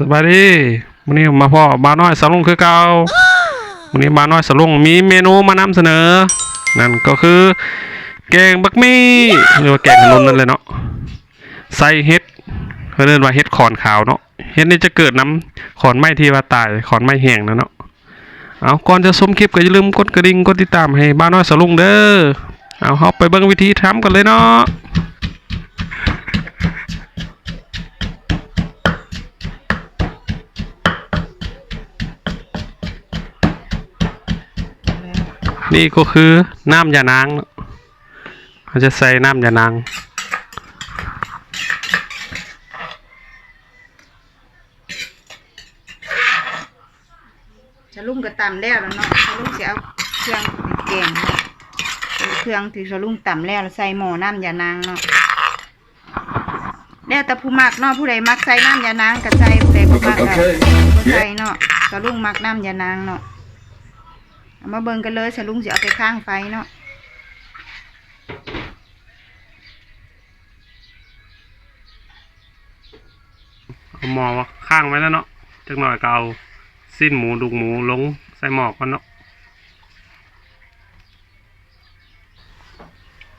สบายดีวันนี้มาพ่อบาวน้อยสลุงคือเก่าวันนี้บาวน้อยสลุงมีเมนูมานำเสนอ นั่นก็คือแกงบักมี่หรือว่าแกงขนมนั่นเลยเนาะใส่เห็ดเขาเรียกว่าเห็ดขอนขาวเนาะเห็ดนี่จะเกิดน้ำขอนไม้ที่ว่าตายขอนไม้แห้งนะเนาะเอาก่อนจะชมคลิปก็อย่าลืมกดกระดิ่งกดติดตามให้บ้าวน้อยสลุงเด้อเอาเฮาไปเบิ่งวิธีทำกันเลยเนาะ นี่ก็คือน้ำยานางเนอะเขาจะใส่น้ำยานางสลุงก็ตำแล้วแล้วเนาะสลุงสิเอาเครื่องแกงเครื่องที่สลุงตำแล้วแล้วใส่หม้อน้ำยานางเนาะแล้วแต่ผู้มักเนาะผู้ใดมักใส่น้ำยานางก็ใส่ผู้ใดบ่มักก็บ่ใส่เนาะสลุงมักน้ำยานางเนาะ เอามาเบิ่งกันเลยสลุงสิเอาไปข้างไฟเนาะเอาหม้อมาข้างไว้แล้วเนาะจักหน่อยก็เอาสิ้นหมูดุกหมูลงใส่หม้อก่อนเนาะ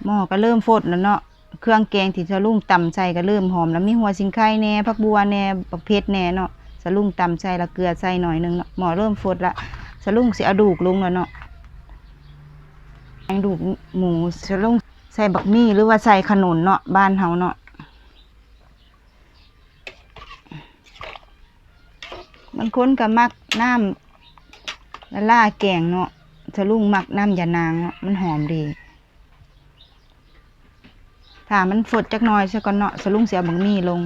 หม้อก็เริ่มฟดแล้วเนาะเครื่องแกงที่สลุงตำใส่ก็เริ่มหอมแล้วมีหัวสิงไข่แหน่ผักบัวแหน่บักเพชรแหน่เนาะสลุงตำใส่ละเกลือใส่หน่อยหนึงเนาะหม้อเริ่มฟดละส ลุงสิเอาดูกลงแล้วเนาะแกงดูกหมูสลุงใส่บักมี่หรือว่าใส่ขนุนเนาะบ้านเฮาเนาะบางคนก็มักน้ำละล่าแกงเนาะสลุงมักน้ำยานางเนาะมันหอมดีถ้ามันฝดจักหน่อยซะก่อนเนาะสลุงเสียบังมี่ลง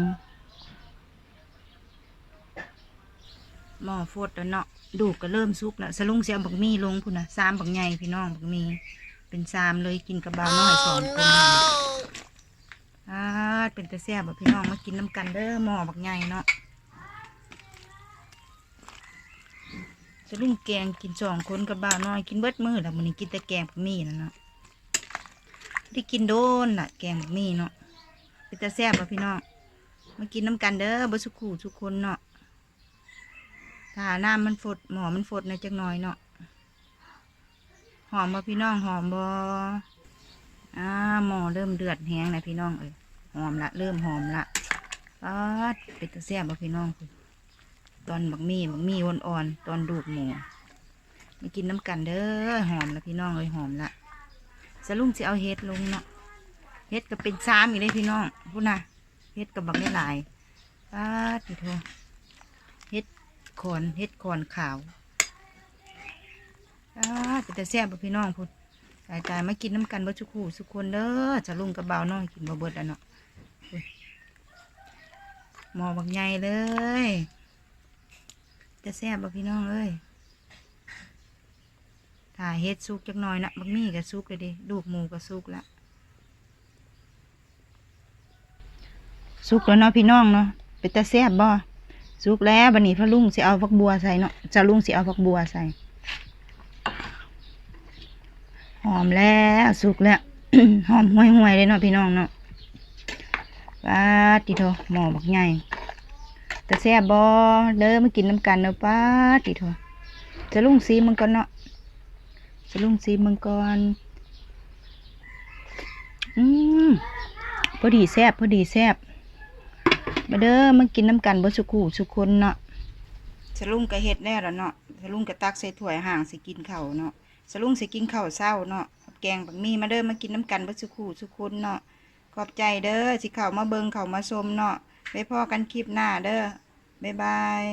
หม้อฟดแล้วเนาะดูกก็เริ่มสุกแล้วสลุงเสียบักมี่ลงพุ่นนะสามบักใหญ่พี่น้องบักมี่เป็นสามเลยกินกับบาวน้อยสองคนอ่าเป็นตะแซ่บบ่พี่น้องมากินน้ำกันเด้อหม้อบักใหญ่เนาะสลุงแกงกินสองคนกับบาวน้อยกินเบิดมื้อแล้วมื้อนี้กินแต่แกงบักมี่นั่นเนาะได้กินโดนน่ะแกงบักหมี่เนาะเป็นตาแซ่บป่ะพี่น้องมากินน้ำกันเด้อบ่สุขูทุกคนเนาะ ถ้าน้ำมันฟดหมอมันฟดในอยจักหน่อยเนาะหอมบ่พี่น้องหอมบ่อ่าหม้อเริ่มเดือดแห้งนะพี่น้องเอ้ยหอมละเริ่มหอมละปัดเป็นตาแซ่บป่ะพี่น้องคุณตอนบักมี่บักมี่อ่อนๆตอนดูดหมูมากินน้ำกันเด้อหอมละพี่น้องเอ้ยหอมละสลุงสิเอาเฮ็ดลงเนาะเฮ็ดก็เป็นซ้ำอีกเลยพี่น้องพูดนะเฮ็ดกับบักได้หลายป้าดพี่โทเฮ็ด ขอนเฮ็ดขอนขาวป้าเป็นแต่แซ่บพี่น้องพูดตายตายมากินน้ำกันบ่ทุกคู่ทุกคนเด้อสลุงกับบ่าน้องกินบ่เบิดแล้วเนาะหมอบักใหญ่เลยจะแซ่บบ่พี่น้องเอ้ยถ้ายเฮ็ดสุกจักหน่อยนะบักมี่ก็สุกเลยดิลูกหมูก็สุกละสุกแล้วเนาะพี่น้องเนาะเป็นตาแซ่บบ่ สุกแล้วบัดนี้พระลุงสิเอาฟักบัวใส่เนาะจะลุงสิเอาฟักบัวใส่ หอมแล้วสุกแล้ว หอมห่วยๆเลยเนาะพี่น้องเนาะปาดติโทหมอบักใหญ่ตาแซ่บบ่เด้อมากินน้ำกันเนาะปาติโทจะลุงซีมันก่อนเนาะจะลุงซีมังกรอืมพอดีแซบพอดีแซบ มาเด้อมากินน้ำกันบ่สุกูสุคนเนาะสลุงก็เฮ็ดแน่แล้วเนาะสลุงก็ตักใส่ถ้วยห่างสิกินข้าวเนาะสลุงสิกินข้าวเช้าเนาะแกงบักมี่มาเด้อมากินน้ำกันบ่สุกูสุคนเนาะขอบใจเด้อสิเข้ามาเบิ่งเข้ามาชมเนาะไปพอกันคลิปหน้าเด้อบ๊ายบาย